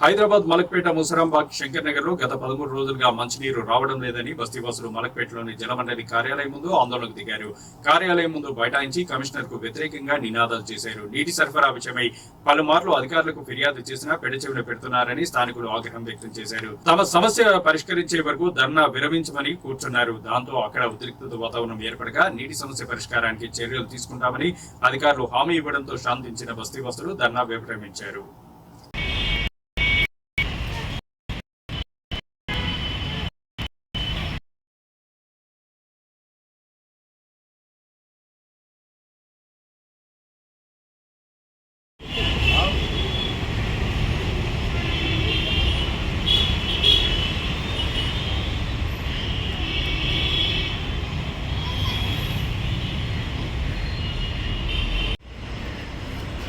హైదరాబాద్ మలక్పేట ముసరాంబాగ్ శంకర్ నగర్లో గత పదమూడు రోజులుగా మంచినీరు రావడం లేదని బస్తీవాసులు మలక్పేటలోని జలమండలి కార్యాలయం ముందు ఆందోళనకు దిగారు. కార్యాలయం ముందు బైఠాయించి కమిషనర్కు వ్యతిరేకంగా నినాదాలు చేశారు. నీటి సరఫరా విషయమై పలుమార్లు అధికారులకు ఫిర్యాదు చేసినా పెడచెవిన పెడుతున్నారని స్థానికులు ఆగ్రహం వ్యక్తం చేశారు. తమ సమస్య పరిష్కరించే వరకు ధర్నా విరమించమని కూర్చున్నారు. దాంతో అక్కడ ఉద్రిక్తత వాతావరణం ఏర్పడగా నీటి సమస్య పరిష్కారానికి చర్యలు తీసుకుంటామని అధికారులు హామీ ఇవ్వడంతో శాంతించిన బస్తీవాసులు ధర్నా విరమించారు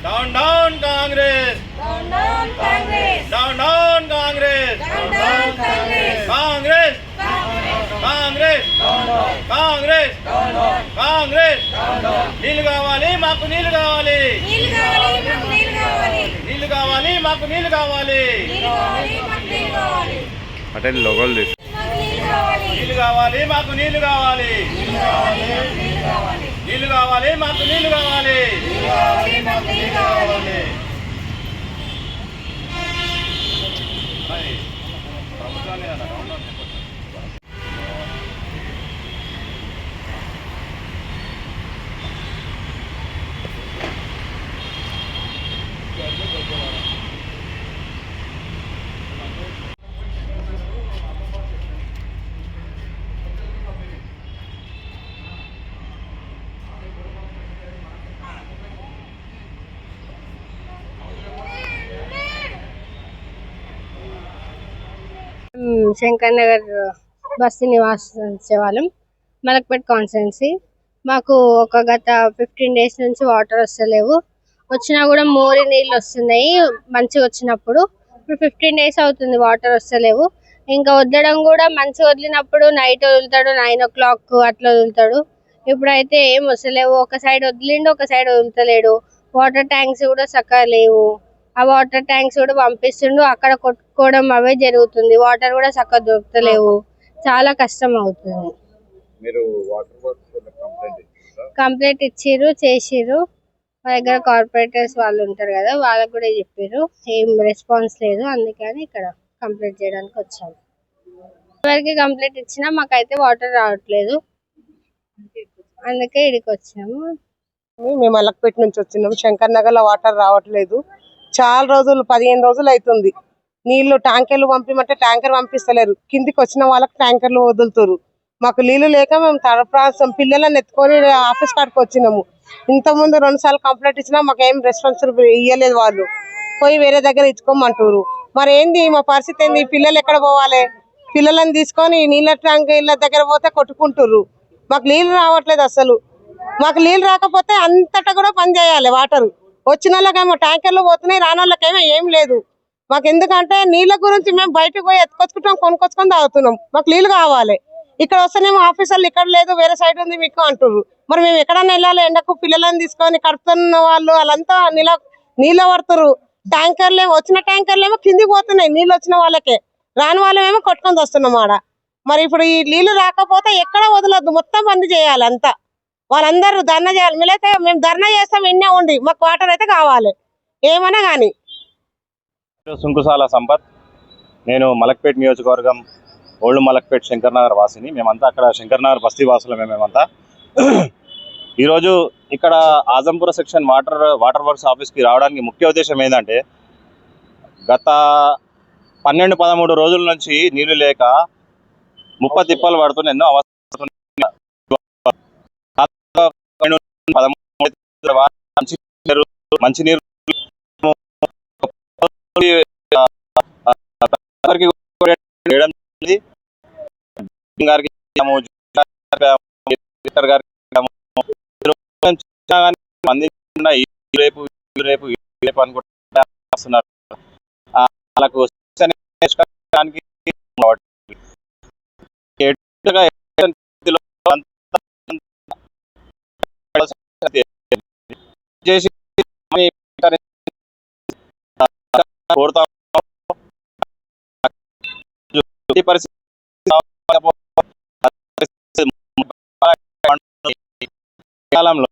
down down Congress Down, down, Congress! Down down Congress Down, down, Congress! Congress Congress Congress Congress నీళ్ళు కావాలి మాకు నీళ్ళు కావాలి. నీళ్ళు కావాలి మాకు నీళ్ళు కావాలి. నీళ్ళు కావాలి మాకు నీళ్ళు కావాలి. నీళ్ళు కావాలి మాకు నీళ్ళు కావాలి. అంటే లోగోలు తీసు. మాకు నీళ్ళు కావాలి. నీళ్ళు కావాలి మాకు నీళ్ళు కావాలి నీళ్ళు కావాలి మాకు నీళ్ళు కావాలి నీళ్ళు కావాలి మాకు నీళ్ళు కావాలి. నీళ్ళు కావాలి నీళ్ళు కావాలి ప్రభుత్వాన్ని శంకర్ నగర్ బస్సు నివాసించే వాళ్ళం మలక్పేట్ కాన్స్టెన్సీ. మాకు ఒక గత ఫిఫ్టీన్ డేస్ నుంచి వాటర్ వస్తలేవు. వచ్చినా కూడా మోరి నీళ్ళు వస్తున్నాయి మంచిగా వచ్చినప్పుడు. ఇప్పుడు ఫిఫ్టీన్ డేస్ అవుతుంది వాటర్ వస్తలేవు. ఇంకా వదలడం కూడా మంచిగా వదిలినప్పుడు నైట్ వదులుతాడు నైన్ ఓ క్లాక్ అట్లా వదులుతాడు. ఇప్పుడైతే ఏం వస్తలేవు. ఒక సైడ్ వదిలిండు ఒక సైడ్ వదులుతలేడు. వాటర్ ట్యాంక్స్ కూడా చక్కగా లేవు. ఆ వాటర్ ట్యాంక్స్ కూడా పంపిస్తుండు. అక్కడ కొట్టుకోవడం అవే జరుగుతుంది. వాటర్ కూడా చక్కగా దొరుకుతలేవు. చాలా కష్టం అవుతుంది. మీరు వాటర్ వర్క్స్ కంప్లైంట్ ఇచ్చిర్రు చేసిర్రు. మా దగ్గర కార్పొరేటర్స్ వాళ్ళు ఉంటారు కదా వాళ్ళకి కూడా చెప్పారు ఏం రెస్పాన్స్ లేదు. అందుకని ఇక్కడ కంప్లైంట్ చేయడానికి వచ్చాము. ఎవరికి కంప్లైంట్ ఇచ్చినా మాకైతే వాటర్ రావట్లేదు. అందుకే ఇక్కడికి వచ్చాము. మేము అలక్పేట నుంచి వచ్చినాం శంకర్ నగర్లో వాటర్ రావట్లేదు. చాలా రోజులు పదిహేను రోజులు అవుతుంది నీళ్ళు ట్యాంకర్లు పంపిమంటే ట్యాంకర్ పంపిస్తలేరు. కిందికి వచ్చిన వాళ్ళకి ట్యాంకర్లు వదులుతారు మాకు నీళ్ళు లేక మేము తడప్రాసం పిల్లలను ఎత్తుకొని ఆఫీస్ కాడికి వచ్చినాము. ఇంతకుముందు ముందు రెండు సార్లు కంప్లైంట్ ఇచ్చినా మాకు ఏం రెస్పాన్సిబిలిటీ ఇవ్వలేదు వాళ్ళు. పోయి వేరే దగ్గర ఇచ్చుకోమంటారు మరి ఏంది? మా పరిస్థితి ఏంది? పిల్లలు ఎక్కడ పోవాలి? పిల్లలను తీసుకొని నీళ్ళ ట్యాంక్ ఇళ్ళ దగ్గర పోతే కొట్టుకుంటారు మాకు నీళ్ళు రావట్లేదు అసలు. మాకు నీళ్ళు రాకపోతే అంతటా కూడా పని చేయాలి వాటర్. వచ్చిన వాళ్ళకేమో ట్యాంకర్లు పోతున్నాయి రాని వాళ్ళకేమో ఏం లేదు. మాకు ఎందుకంటే నీళ్ళ గురించి మేము బయటకు పోయి ఎత్తుకొచ్చుకుంటాం కొనుక్కొచ్చుకొని తాగుతున్నాం. మాకు నీళ్ళు కావాలి. ఇక్కడ వస్తేనేమో ఆఫీసర్లు ఇక్కడ లేదు వేరే సైడ్ ఉంది మీకు అంటున్నారు మరి మేము ఎక్కడన్నా వెళ్ళాలి ఎండకు పిల్లలను తీసుకొని కడుతున్న వాళ్ళు వాళ్ళంతా నీళ్ళ నీళ్ళ పడుతురు ట్యాంకర్లు ఏమో వచ్చిన ట్యాంకర్లు ఏమో కిందికి పోతున్నాయి నీళ్ళు వచ్చిన వాళ్ళకే. రాని వాళ్ళమేమో కొట్టుకొని వస్తున్నాం ఆడ. మరి ఇప్పుడు ఈ నీళ్ళు రాకపోతే ఎక్కడ వదలొద్దు మొత్తం బంద్ చేయాలి అంతా. వాళ్ళందరూ ధర్నా చేయాలి. మీరైతే మేము ధర్నా చేస్తాం ఇన్నే ఉండి. మాకు వాటర్ అయితే కావాలి. ఏమైనా కానీ. సుంకుసాల సంపత్ నేను మలక్పేట్ నియోజకవర్గం ఓల్డ్ మలక్పేట్ శంకర్ నగర్ వాసిని. మేమంతా అక్కడ శంకర్ నగర్ బస్తీ వాసులమే మేమంతా. ఈరోజు ఇక్కడ Azampura section water water works ఆఫీస్కి రావడానికి ముఖ్య ఉద్దేశం ఏంటంటే గత పన్నెండు పదమూడు రోజుల నుంచి నీళ్ళు లేక ముప్ప తిప్పలు పడుతున్న ఎన్నో అవస్థ మంచినీరు మంచినీరు అందరికీ కూడా వేయడం జరిగింది. గారికి ఇచ్చాము, కలెక్టర్ గారికి ఇచ్చాము. ఈ రోజు నుంచి ఇచ్చినా మంచి నీరు ఈ రేపు రేపు రేపు అనుకుంటున్నారు వాళ్ళకు చేసి కోరుతా పరిస్థితి కాలంలో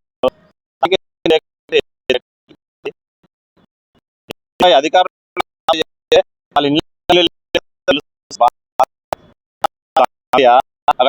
అధికారులు అక్కడ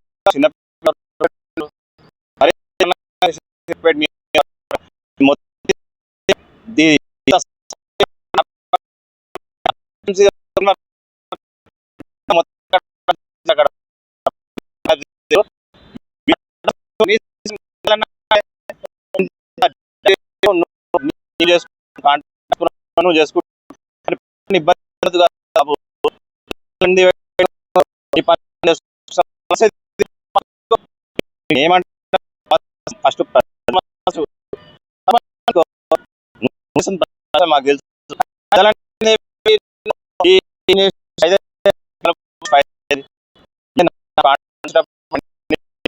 ఒక్కొక్క చిన్న మరి నువ్వు ఇబ్బంది పడదు కాదు బాబు. ఈ పని చేస్తూ ఏమంటే ఫస్ట్ మాకు తెలుసు